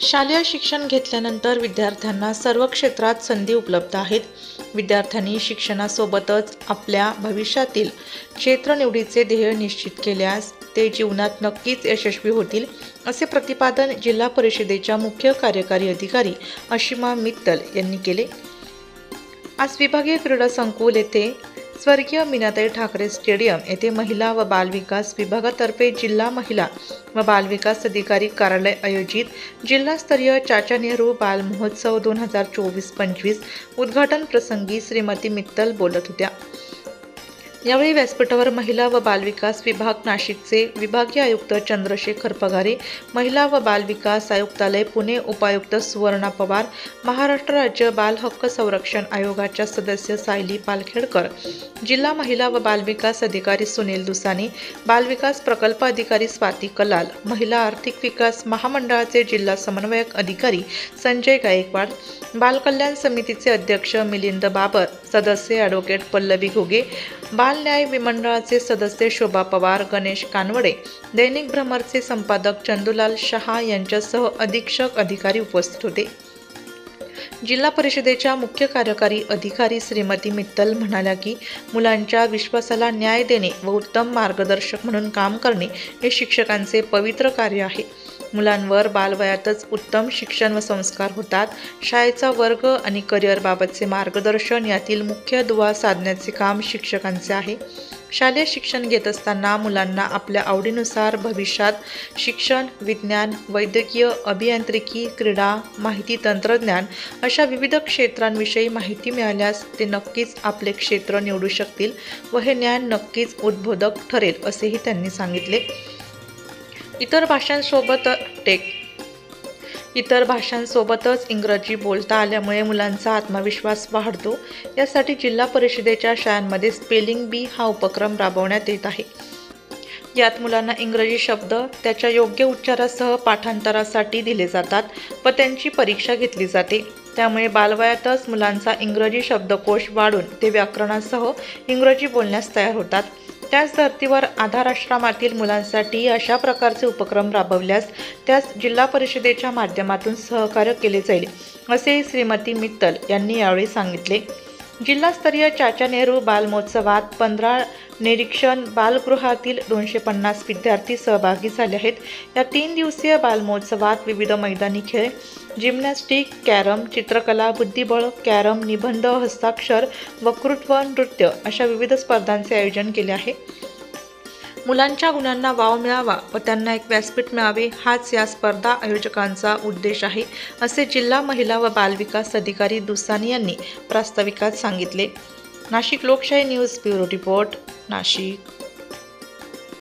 शालेय शिक्षण घेतल्यानंतर विद्यार्थ्यांना सर्व क्षेत्रात संधी उपलब्ध आहेत. विद्यार्थ्यांनी शिक्षणासोबतच आपल्या भविष्यातील क्षेत्र निवडीचे ध्येय निश्चित केल्यास ते जीवनात नक्कीच यशस्वी होतील असे प्रतिपादन जिल्हा परिषदेच्या मुख्य कार्यकारी अधिकारी अशिमा मित्तल यांनी केले. आज विभागीय क्रीडा संकुल येथे स्वर्गीय मीनाताई ठाकरे स्टेडियम येथे महिला व बालविकास विभागातर्फे जिल्हा महिला व बालविकास अधिकारी कार्यालय आयोजित जिल्हास्तरीय चाचा नेहरू बाल महोत्सव दोन हजार चोवीस पंचवीस उद्घाटन प्रसंगी श्रीमती मित्तल बोलत होत्या. यावेळी व्यासपीठावर महिला व बालविकास विभाग नाशिकचे विभागीय आयुक्त चंद्रशेखर पगारे महिला व बालविकास आयुक्तालय पुणे उपायुक्त सुवर्णा पवार महाराष्ट्र राज्य बाल हक्क संरक्षण आयोगाच्या सदस्य सायली पालखेडकर जिल्हा महिला व बालविकास अधिकारी सुनील दुसाने बालविकास प्रकल्प अधिकारी स्वाती कलाल महिला आर्थिक विकास महामंडळाचे जिल्हा समन्वयक अधिकारी संजय गायकवाड बालकल्याण समितीचे अध्यक्ष मिलिंद बाबर सदस्य ॲडव्होकेट पल्लवी घुगे बाल न्याय विमंडळाचे सदस्य शोभा पवार गणेश कानवडे दैनिक भ्रमरचे संपादक चंदुलाल शहा यांच्यासह अधीक्षक अधिकारी उपस्थित होते. जिल्हा परिषदेच्या मुख्य कार्यकारी अधिकारी श्रीमती मित्तल म्हणाल्या की मुलांच्या विश्वासाला न्याय देणे व उत्तम मार्गदर्शक म्हणून काम करणे हे शिक्षकांचे पवित्र कार्य आहे. मुलांवर बालवयातच उत्तम शिक्षण व संस्कार होतात. शाळेचा वर्ग आणि करिअरबाबतचे मार्गदर्शन यातील मुख्य दुवा साधण्याचे काम शिक्षकांचे आहे. शालेय शिक्षण घेत असताना मुलांना आपल्या आवडीनुसार भविष्यात शिक्षण विज्ञान वैद्यकीय अभियांत्रिकी क्रीडा माहिती तंत्रज्ञान अशा विविध क्षेत्रांविषयी माहिती मिळाल्यास ते नक्कीच आपले क्षेत्र निवडू शकतील व हे ज्ञान नक्कीच उद्बोधक ठरेल असेही त्यांनी सांगितले. इतर भाषांसोबत टेक. इतर भाषांसोबतच इंग्रजी बोलता आल्यामुळे मुलांचा आत्मविश्वास वाढतो. यासाठी जिल्हा परिषदेच्या शाळांमध्ये स्पेलिंग बी हा उपक्रम राबवण्यात येत आहे. यात मुलांना इंग्रजी शब्द त्याच्या योग्य उच्चारासह पाठांतरासाठी दिले जातात व त्यांची परीक्षा घेतली जाते. त्यामुळे बालवयातच मुलांचा इंग्रजी शब्दकोश वाढून ते व्याकरणासह इंग्रजी बोलण्यास तयार होतात. त्याच धर्तीवर आधार आश्रमातील मुलांसाठी अशा प्रकारचे उपक्रम राबवल्यास त्यास जिल्हा परिषदेच्या माध्यमातून सहकार्य केले जाईल असे श्रीमती मित्तल यांनी यावेळी सांगितले. जिल्हास्तरीय चाचा नेहरू बालमहोत्सवात पंधरा निरीक्षण बालगृहातील दोनशे पन्नास विद्यार्थी सहभागी झाले आहेत. या तीन दिवसीय बालमहोत्सवात विविध मैदानी खेळ जिम्नॅस्टिक कॅरम चित्रकला बुद्धिबळ कॅरम निबंध हस्ताक्षर वक्तृत्व नृत्य अशा विविध स्पर्धांचे आयोजन केले आहे. मुलांच्या गुणांना वाव मिळावा व त्यांना एक व्यासपीठ मिळावे हाच या स्पर्धा आयोजकांचा उद्देश आहे असे जिल्हा महिला व बालविकास अधिकारी दुसानी यांनी प्रास्ताविकात सांगितले. नाशिक लोकशाही न्यूज ब्युरो रिपोर्ट नाशिक.